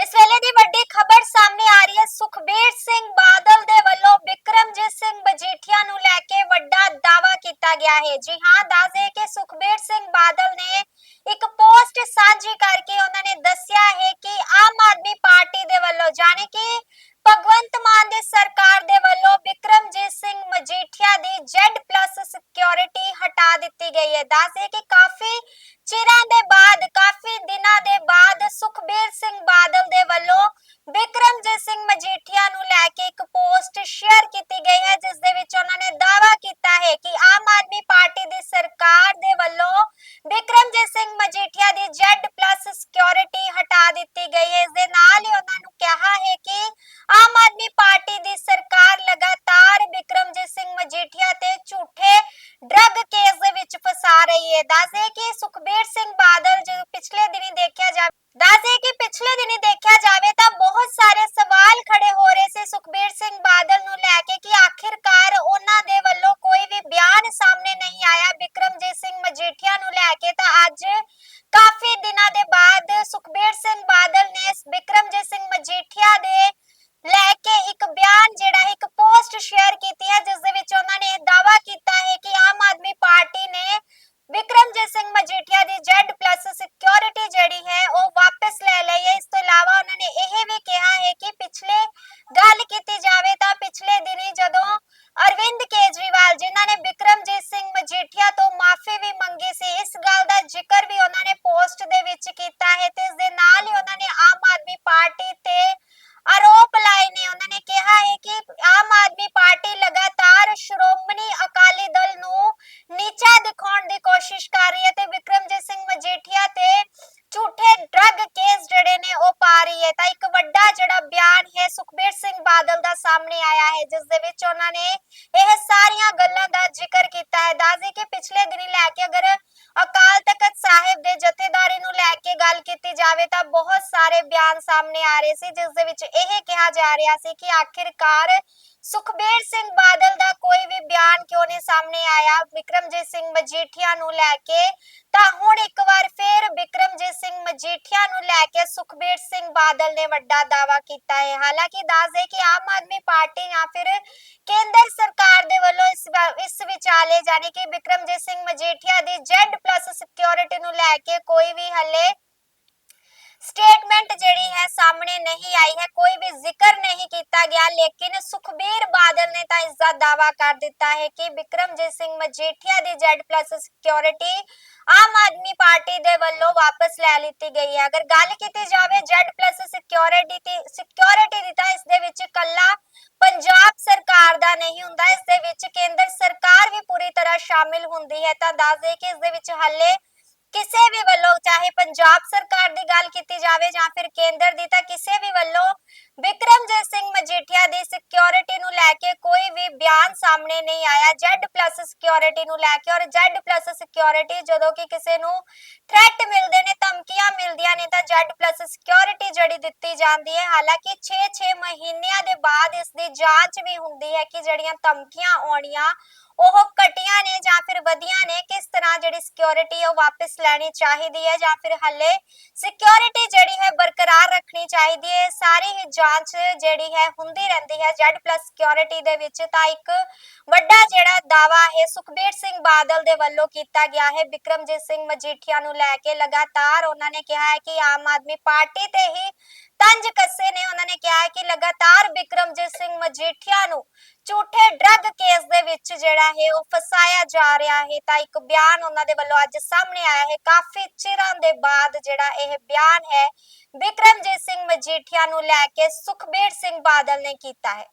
ਇਸ ਵੇਲੇ ਦੀ ਵੱਡੀ ਖਬਰ ਸਾਹਮਣੇ ਆ ਰਹੀ ਹੈ। ਸੁਖਬੀਰ ਸਿੰਘ ਬਾਦਲ ਦੇ ਵੱਲੋਂ ਵਿਕਰਮਜੀਤ ਸਿੰਘ ਮਜੀਠੀਆ ਨੂੰ ਲੈ ਕੇ ਵੱਡਾ ਦਾਵਾ ਕੀਤਾ ਗਿਆ ਹੈ। ਜੀ ਹਾਂ ਦੱਸਦੇ ਕਿ ਸੁਖਬੀਰ ਸਿੰਘ ਬਾਦਲ ਨੇ ਇੱਕ ਪੋਸਟ ਸਾਂਝੀ ਕਰਕੇ ਉਹਨਾਂ ਨੇ ਦੱਸਿਆ ਹੈ ਕਿ ਆਮ ਆਦਮੀ ਪਾਰਟੀ ਦੇ ਹਟਾ ਗਈ ਹੈ। ਦੱਸਦੇ ਕਿ ਕਾਫੀ ਚਿਰਾਂ ਦੇ ਬਾਅਦ, ਕਾਫੀ ਦਿਨਾਂ ਦੇ ਬਾਅਦ ਸੁਖਬੀਰ ਸਿੰਘ ਬਾਦਲ ਦੇ ਵੱਲੋਂ ਬਿਕਰਮਜੀਤ ਸਿੰਘ ਪਿਛਲੇ ਦਿਨੀ ਦੇਖਿਆ ਜਾਵੇ ਦੱਸਦੇ ਕਿ ਪਿਛਲੇ ਦਿਨੀ ਦੇਖਿਆ ਜਾਵੇ ਤਾਂ ਬਹੁਤ ਸਾਰੇ ਸਵਾਲ ਖੜੇ ਹੋ ਰਹੇ ਸੀ ਸੁਖਬੀਰ ਸਿੰਘ ਬਾਦਲ ਨੂੰ ਲੈ ਕੇ ਨੇ ਵਿਕਰਮਜੀਤ ਸਿੰਘ ਮਜੀਠੀਆ ਤੋਂ ਮਾਫੀ ਵੀ ਮੰਗੀ ਸੀ। ਇਸ ਗੱਲ ਦਾ ਜ਼ਿਕਰ ਵੀ ਉਹਨਾਂ ਨੇ ਪੋਸਟ ਦੇ ਵਿੱਚ ਕੀਤਾ ਹੈ ਤੇ ਇਸ ਦੇ ਨਾਲ ਹੀ ਉਹਨਾਂ ਨੇ ਆਮ ਆਦਮੀ ਪਾਰਟੀ ਬਿਆਨ ਹੈ ਸੁਖਬੀਰ ਸਿੰਘ ਬਾਦਲ ਦਾ ਸਾਹਮਣੇ ਆਇਆ ਹੈ, ਜਿਸ ਦੇ ਵਿੱਚ ਉਹਨਾਂ ਨੇ ਇਹ ਸਾਰੀਆਂ ਗੱਲਾਂ ਦਾ ਜ਼ਿਕਰ ਕੀਤਾ ਹੈ। ਦੱਸਦੇ ਕਿ ਪਿਛਲੇ ਦਿਨੀ ਲੈ ਕੇ ਅਗਰ ਅਕਾਲ ਤਖਤ ਸਾਹਿਬ ਦੇ ਜਥੇਦਾਰੀ ਨੂੰ ਲੈ ਕੇ ਗੱਲ ਕੀਤੀ ਜਾਵੇ ਤਾਂ ਬਹੁਤ ਸਾਰੇ ਬਿਆਨ ਸਾਹਮਣੇ ਆ ਰਹੇ ਸੀ, ਜਿਸ ਦੇ ਵਿੱਚ ਇਹ ਕਿਹਾ ਜਾ ਰਿਹਾ ਸੀ ਕਿ ਆਖਿਰਕਾਰ ਸੁਖਬੀਰ ਸਿੰਘ ਬਾਦਲ ਦਾ ਕੋਈ ਵੀ ਬਿਆਨ ਕਿਉਂ ਨਹੀਂ ਸਾਹਮਣੇ ਆਇਆ? ਵਿਕਰਮਜੀਤ ਸਿੰਘ ਮਜੀਠੀਆ ਨੂੰ ਲੈ ਕੇ ਤਾਂ ਹੁਣ ਇੱਕ ਵਾਰ ਫੇਰ ਸਿੰਘ ਮਜੀਠੀਆ ਨੂੰ ਲੈ ਕੇ ਸੁਖਬੀਰ ਸਿੰਘ ਬਾਦਲ ਨੇ ਵੱਡਾ ਦਾਵਾ ਕੀਤਾ ਹੈ। ਹਾਲਾਂਕਿ ਦੱਸਦੇ ਕਿ ਆਮ ਆਦਮੀ ਪਾਰਟੀ ਜਾਂ ਫਿਰ ਕੇਂਦਰ ਸਰਕਾਰ ਦੇ ਵੱਲੋਂ ਇਸ ਇਸ ਵਿਚਾਲੇ ਜਾਨੀ ਕਿ ਬਿਕਰਮਜੀਤ ਸਿੰਘ ਮਜੀਠੀਆ ਦੀ Z+ ਸਿਕਿਉਰਿਟੀ ਨੂੰ ਲੈ ਕੇ ਕੋਈ ਵੀ ਹੱਲੇ ਸਟੇਟਮੈਂਟ ਜਿਹੜੀ ਹੈ ਸਾਹਮਣੇ ਨਹੀਂ ਆਈ ਹੈ, ਕੋਈ ਵੀ ਜ਼ਿਕਰ ਨਹੀਂ ਕੀਤਾ ਗਿਆ, ਲੇਕਿਨ ਸੁਖਬੀਰ ਬਾਦਲ ਨੇ ਤਾਂ ਇਸ ਦਾ ਦਾਵਾ ਕਰ ਦਿੱਤਾ ਹੈ ਕਿ ਵਿਕਰਮਜੀਤ ਸਿੰਘ ਮਜੀਠੀਆ ਦੀ Z+ security Aam Aadmi party ਦੇ ਵੱਲੋਂ ਵਾਪਸ ਲੈ ਲਿੱਤੀ ਗਈ ਹੈ। ਅਗਰ ਗੱਲ ਕੀਤੀ ਜਾਵੇ Z+ ਸਿਕਿਉਰਿਟੀ ਦੀ ਸਿਕਿਉਰਿਟੀ ਦੀ ਤਾਂ ਇਸ ਦੇ ਵਿੱਚ ਕੱਲਾ ਪੰਜਾਬ ਸਰਕਾਰ ਦਾ ਨਹੀਂ ਹੁੰਦਾ, ਇਸ ਦੇ ਵਿੱਚ ਕੇਂਦਰ ਸਰਕਾਰ ਵੀ ਪੂਰੀ ਤਰ੍ਹਾਂ ਸ਼ਾਮਿਲ ਹੁੰਦੀ ਹੈ। ਤਾਂ ਦੱਸ ਦੇ ਕਿ ਇਸ ਦੇ ਵਿੱਚ ਹਾਲੇ ਕਿਸੇ ਵੀ ਵੱਲੋਂ, ਚਾਹੇ ਪੰਜਾਬ ਸਰਕਾਰ ਦੀ ਗੱਲ ਕੀਤੀ ਜਾਵੇ ਜਾਂ ਫਿਰ ਕੇਂਦਰ ਦੀ, ਤਾਂ ਕਿਸੇ ਵੀ ਵੱਲੋਂ ਵਿਕਰਮਜੀਤ ਸਿੰਘ ਮਜੀਠੀਆ ਦੀ ਸਿਕਿਉਰਿਟੀ ਨੂੰ ਲੈ ਕੇ ਕੋਈ ਵੀ ਬਿਆਨ ਸਾਹਮਣੇ ਨਹੀਂ ਆਇਆ। Z+ ਸਿਕਿਉਰਿਟੀ ਨੂੰ ਲੈ ਕੇ ਔਰ Z+ ਸਿਕਿਉਰਿਟੀ ਜਦੋਂ ਕਿ ਕਿਸੇ ਨੂੰ ਥ੍ਰੈਟ ਮਿਲਦੇ ਨੇ, ਧਮਕੀਆਂ ਮਿਲਦੀਆਂ ਨੇ, ਤਾਂ Z+ ਸਿਕਿਉਰਿਟੀ ਜਿਹੜੀ ਦਿੱਤੀ ਜਾਂਦੀ ਹੈ। ਹਾਲਾਂਕਿ 6-6 ਮਹੀਨਿਆਂ ਦੇ ਬਾਅਦ ਇਸ ਦੀ ਜਾਂਚ ਵੀ ਹੁੰਦੀ ਹੈ ਕਿ ਜਿਹੜੀਆਂ ਧਮਕੀਆਂ ਆਉਣੀਆਂ, ਉਹ ਘਟੀਆਂ ਨੇ ਜਾਂ ਫਿਰ ਵਧੀਆਂ ਨੇ। ਕਿਸ ਜਿਹੜੀ ਸਿਕਿਉਰਿਟੀ ਉਹ ਵਾਪਸ ਲੈਣੀ ਚਾਹੀਦੀ ਹੈ ਜਾਂ ਫਿਰ ਹੱਲੇ ਸਿਕਿਉਰਿਟੀ ਜਿਹੜੀ ਹੈ ਬਰਕਰਾਰ ਰੱਖਣੀ ਚਾਹੀਦੀ ਹੈ। ਸਾਰੀ ਹੀ ਜਾਂਚ ਜਿਹੜੀ ਹੈ ਹੁੰਦੀ ਰਹਿੰਦੀ ਹੈ Z+ ਸਿਕਿਉਰਿਟੀ ਦੇ ਵਿੱਚ। ਤਾਂ ਇੱਕ ਵੱਡਾ ਜਿਹੜਾ ਦਾਵਾ ਹੈ ਸੁਖਬੀਰ ਸਿੰਘ ਬਾਦਲ ਦੇ ਵੱਲੋਂ ਕੀਤਾ ਗਿਆ ਹੈ। ਬਿਕਰਮਜੀਤ ਸਿੰਘ ਮਜੀਠੀਆ ਨੂੰ ਲੈ ਕੇ ਲਗਾਤਾਰ ਉਹਨਾਂ ਨੇ ਕਿਹਾ ਹੈ ਕਿ ਆਮ ਆਦਮੀ ਪਾਰਟੀ ਤੇ ਹੀ ਤੰਜ ਕੱਸੇ ਨੇ, ਉਹਨਾਂ ਨੇ ਕਿਹਾ ਹੈ ਕਿ ਲਗਾਤਾਰ ਵਿਕਰਮਜੀਤ ਸਿੰਘ ਮਜੀਠੀਆ ਨੂੰ ਝੂਠੇ ਡਰੱਗ ਕੇਸ ਦੇ ਵਿੱਚ ਜਿਹੜਾ ਹੈ ਉਹ ਫਸਾਇਆ ਜਾ ਰਿਹਾ ਹੈ। ਤਾਂ ਇੱਕ ਬਿਆਨ ਉਹਨਾਂ ਦੇ ਵੱਲੋਂ ਅੱਜ ਸਾਹਮਣੇ ਆਇਆ ਹੈ। ਕਾਫੀ ਚਿਰਾਂ ਦੇ ਬਾਅਦ ਜਿਹੜਾ ਇਹ ਬਿਆਨ ਹੈ, ਬਿਕਰਮਜੀਤ ਸਿੰਘ ਮਜੀਠੀਆ ਨੂੰ ਲੈ ਕੇ ਸੁਖਬੀਰ ਸਿੰਘ ਬਾਦਲ ਨੇ ਕੀਤਾ ਹੈ।